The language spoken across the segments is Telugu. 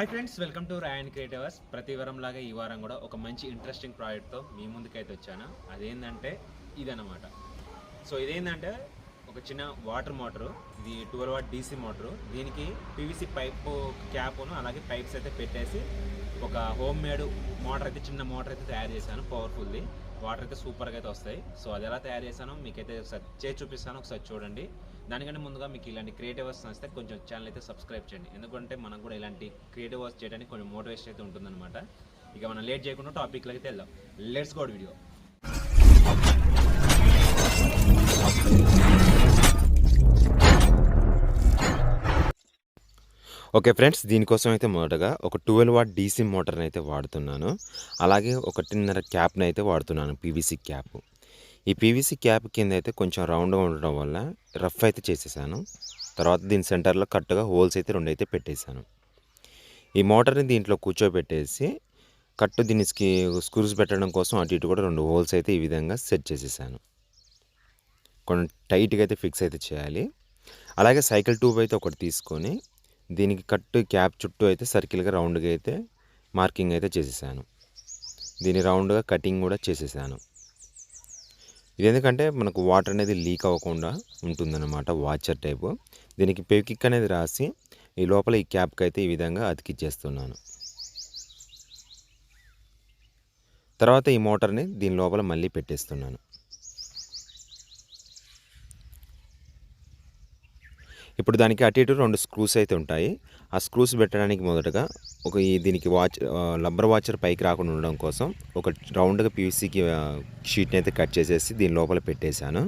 Hi friends welcome to Rayan creativers ప్రతి వారం లాగా ఈ వారం కూడా ఒక మంచి ఇంట్రెస్టింగ్ ప్రాజెక్ట్తో మీ ముందుకైతే వచ్చాను. అదేంటంటే ఇదన్నమాట. సో ఇదేంటంటే ఒక చిన్న వాటర్ మోటరు ఇది ట్వెల్వ్ వాట్ డీసీ మోటరు దీనికి పీవీసీ పైప్ క్యాప్ను అలాగే పైప్స్ అయితే పెట్టేసి ఒక హోమ్ మేడ్ మోటార్ అయితే చిన్న మోటార్ అయితే తయారు చేశాను పవర్ఫుల్ది వాటర్ అయితే సూపర్గా అయితే వస్తాయి. సో అది ఎలా తయారు చేశానో మీకైతే ఒకసారి చేసి చూపిస్తాను. ఒకసారి చూడండి. దానికంటే ముందుగా మీకు ఇలాంటి క్రియేటివ్ వర్క్స్ వస్తే కొంచెం ఛానల్ అయితే సబ్స్క్రైబ్ చేయండి. ఎందుకంటే మనకు కూడా ఇలాంటి క్రియేటివ్ వర్క్స్ చేయడానికి కొంచెం మోటివేషన్ అయితే ఉంటుందన్నమాట. ఇక మనం లేట్ చేయకుండా టాపిక్లో అయితే వెళ్దాం. Let's gourd video okay friends దీనికోసం అయితే మొదటగా ఒక ట్వెల్వ్ వాట్ డీసీ మోటార్ని అయితే వాడుతున్నాను. అలాగే ఒకటిన్నర క్యాప్ని అయితే వాడుతున్నాను పీవీసీ క్యాప్ ఈ పీవీసీ క్యాప్ కింద అయితే కొంచెం రౌండ్గా ఉండడం వల్ల రఫ్ అయితే చేసేసాను. తర్వాత దీని సెంటర్లో కట్టుగా హోల్స్ అయితే రెండు అయితే పెట్టేశాను. ఈ మోటార్ని దీంట్లో కూర్చోబెట్టేసి కట్టు దీన్ని స్క్రూస్ పెట్టడం కోసం అటు ఇటు కూడా రెండు హోల్స్ అయితే ఈ విధంగా సెట్ చేసేసాను. కొంచెం టైట్గా అయితే ఫిక్స్ అయితే చేయాలి. అలాగే సైకిల్ ట్యూబ్ అయితే ఒకటి తీసుకొని దీనికి కట్టు క్యాప్ చుట్టూ అయితే సర్కిల్గా రౌండ్గా అయితే మార్కింగ్ అయితే చేసేసాను. దీని రౌండ్గా కటింగ్ కూడా చేసేసాను. ఇది ఎందుకంటే మనకు వాటర్ అనేది లీక్ అవ్వకుండా ఉంటుందన్నమాట వాచర్ టైపు. దీనికి పెవికిక్ అనేది రాసి ఈ లోపల ఈ క్యాప్కి అయితే ఈ విధంగా అతికిచ్చేస్తున్నాను. తర్వాత ఈ మోటార్ని దీని లోపల మళ్ళీ పెట్టేస్తున్నాను. ఇప్పుడు దానికి అటు ఇటు రెండు స్క్రూస్ అయితే ఉంటాయి. ఆ స్క్రూస్ పెట్టడానికి మొదటగా ఒక ఈ దీనికి వాచ్ లబ్బర్ వాచర్ పైకి రాకుండా ఉండడం కోసం ఒక రౌండ్గా పీవీసీకి షీట్ని అయితే కట్ చేసేసి దీని లోపల పెట్టేశాను.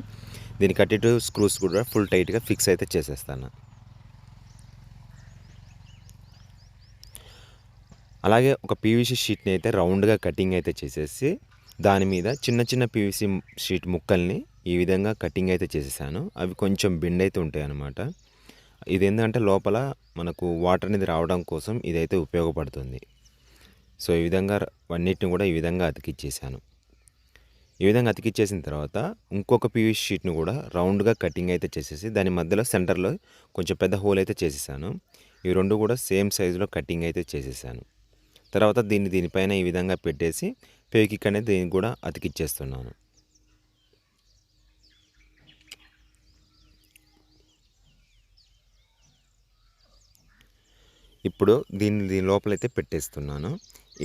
దీనికి అటు ఇటు స్క్రూస్ కూడా ఫుల్ టైట్గా ఫిక్స్ అయితే చేసేస్తాను. అలాగే ఒక పీవీసీ షీట్ని అయితే రౌండ్గా కటింగ్ అయితే చేసేసి దాని మీద చిన్న చిన్న పీవీసీ షీట్ ముక్కల్ని ఈ విధంగా కటింగ్ అయితే చేసేసాను. అవి కొంచెం బెండ్ అయితే ఉంటాయి అన్నమాట ఇది ఏంటంటే లోపల మనకు వాటర్ అనేది రావడం కోసం ఇదైతే ఉపయోగపడుతుంది. సో ఈ విధంగా అన్నిటిని కూడా ఈ విధంగా అతికిచ్చేసాను. ఈ విధంగా అతికిచ్చేసిన తర్వాత ఇంకొక పీవీ షీట్ని కూడా రౌండ్గా కటింగ్ అయితే చేసేసి దాని మధ్యలో సెంటర్లో కొంచెం పెద్ద హోల్ అయితే చేసేసాను. ఇవి రెండు కూడా సేమ్ సైజులో కటింగ్ అయితే చేసేసాను. తర్వాత దీన్ని దీనిపైన ఈ విధంగా పెట్టేసి పేకిక్ అనేది దీనికి కూడా అతికిచ్చేస్తున్నాను. ఇప్పుడు దీన్ని దీని లోపలైతే పెట్టేస్తున్నాను.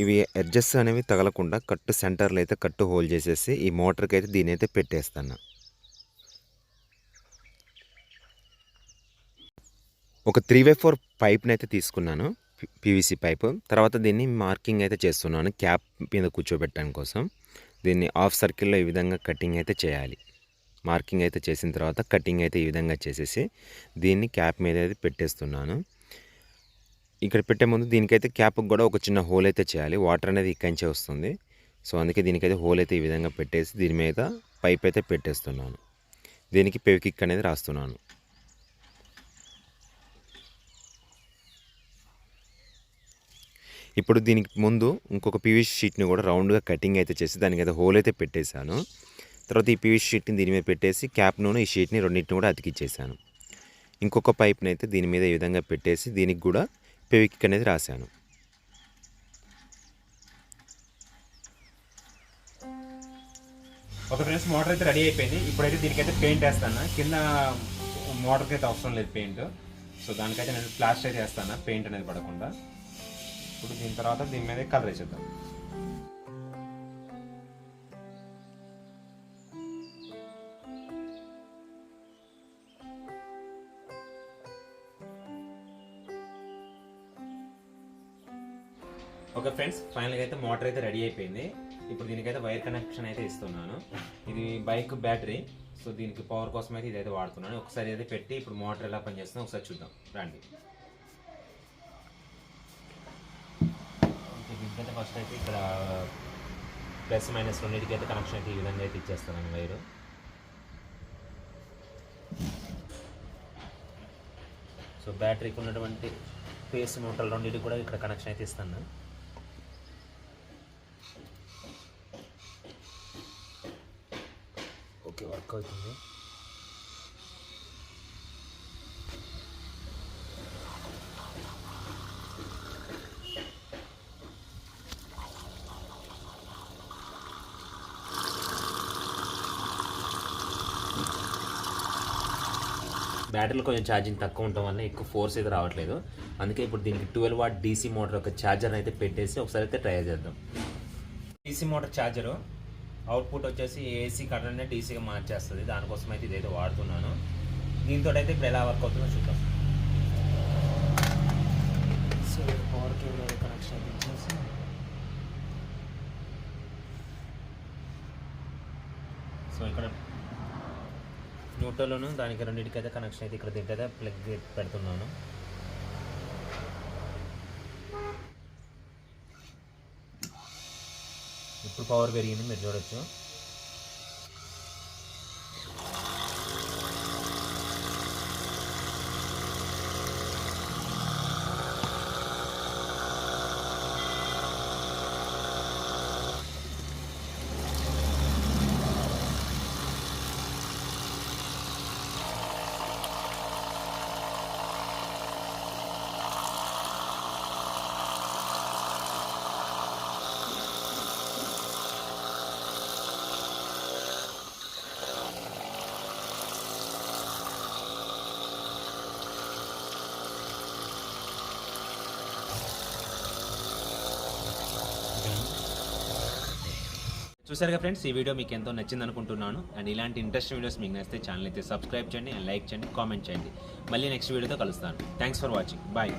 ఇవి ఎడ్జెస్ అనేవి తగలకుండా కట్టు సెంటర్లో అయితే కట్టు హోల్ చేసేసి ఈ మోటార్కి అయితే దీని అయితే పెట్టేస్తాను. ఒక త్రీ బై ఫోర్ పైప్ని అయితే తీసుకున్నాను పీవీసీ పైప్. తర్వాత దీన్ని మార్కింగ్ అయితే చేస్తున్నాను క్యాప్ మీద కూర్చోబెట్టడం కోసం. దీన్ని హాఫ్ సర్కిల్లో ఈ విధంగా కటింగ్ అయితే చేయాలి. మార్కింగ్ అయితే చేసిన తర్వాత కటింగ్ అయితే ఈ విధంగా చేసేసి దీన్ని క్యాప్ మీద అయితే పెట్టేస్తున్నాను. ఇక్కడ పెట్టే ముందు దీనికైతే క్యాప్కి కూడా ఒక చిన్న హోల్ అయితే చేయాలి. వాటర్ అనేది ఇక్కడించే వస్తుంది. సో అందుకే దీనికైతే హోల్ అయితే ఈ విధంగా పెట్టేసి దీని మీద పైప్ అయితే పెట్టేస్తున్నాను. దీనికి పెవికిక్ అనేది రాస్తున్నాను. ఇప్పుడు దీనికి ముందు ఇంకొక పీవీసీ షీట్ని కూడా రౌండ్గా కటింగ్ అయితే చేసి దానికి అయితే హోల్ అయితే పెట్టేశాను. తర్వాత ఈ పీవీసీ షీట్ని దీని మీద పెట్టేసి క్యాప్ను ఈ షీట్ని రెండింటిని కూడా అతికిచ్చేసాను ఇంకొక పైప్ని అయితే దీని మీద ఈ విధంగా పెట్టేసి దీనికి కూడా పెవిక్ అనేది రాశాను. ఒక ఫ్రెండ్స్ మోటార్ అయితే రెడీ అయిపోయింది. ఇప్పుడైతే దీనికైతే పెయింట్ వేస్తాను. కింద మోటార్కి అయితే అవసరం లేదు పెయింట్. సో దానికైతే నేను ప్లాస్టర్ అయితే వేస్తాను పెయింట్ అనేది పడకుండా. ఇప్పుడు దీని తర్వాత దీని మీద కలర్ వేసేద్దాం. ఓకే ఫ్రెండ్స్ ఫైనల్గా అయితే మోటార్ అయితే రెడీ అయిపోయింది. ఇప్పుడు దీనికైతే వైర్ కనెక్షన్ అయితే ఇస్తున్నాను. ఇది బైక్ బ్యాటరీ సో దీనికి పవర్ కోసం అయితే ఇదైతే వాడుతున్నాను. ఒకసారి అయితే పెట్టి ఇప్పుడు మోటార్ ఎలా పనిచేస్తుందో ఒకసారి చూద్దాం. రండి. దీనికైతే ఫస్ట్ అయితే ఇక్కడ ప్లస్ మైనస్ రెండింటికి అయితే కనెక్షన్ అయితే ఈ విధంగా అయితే ఇచ్చేస్తాను వైరు సో బ్యాటరీకి ఉన్నటువంటి ఫేస్ మోటార్ రెండింటికి కూడా ఇక్కడ కనెక్షన్ అయితే ఇస్తాను. వర్క్ అవుతుంది బ్యాటరీలో కొంచెం ఛార్జింగ్ తక్కువ ఉండటం వల్ల ఎక్కువ ఫోర్స్ అయితే రావట్లేదు. అందుకే ఇప్పుడు దీనికి ట్వెల్వ్ వాట్ డీసీ మోటార్ ఒక ఛార్జర్ అయితే పెట్టేసి ఒకసారి అయితే ట్రై చేద్దాం. DC motor charger. అవుట్పుట్ వచ్చేసి ఏసీ కరెంట్నే డీసీగా మార్చేస్తుంది. దానికోసం అయితే ఇదైతే వాడుతున్నాను. దీంతో అయితే ఇప్పుడు ఎలా వర్క్ అవుతుందో చూద్దాం. సో పవర్ కేబుల్ కనెక్షన్ ఇచ్చేసి సో ఇక్కడ న్యూట్రల్ను దానికి రెండింటికి అయితే కనెక్షన్ అయితే ఇక్కడ దీంట్లో అయితే ప్లగ్ పెడుతున్నాను. ఇప్పుడు పవర్ పెరిగింది మీరు చూడొచ్చు. చూసారుగా ఫ్రెండ్స్ ఈ వీడియో మీకు ఎంతో నచ్చింది అనుకుంటున్నాను అండ్ ఇలాంటి ఇంట్రెస్టింగ్ వీడియోస్ మీకు నచ్చితే ఛానల్ అయితే సబ్స్క్రైబ్ చేయండి అండ్ లైక్ చేయండి కామెంట్ చేయండి. మళ్ళీ నెక్స్ట్ వీడియోతో కలుస్తాను. Thanks for watching bye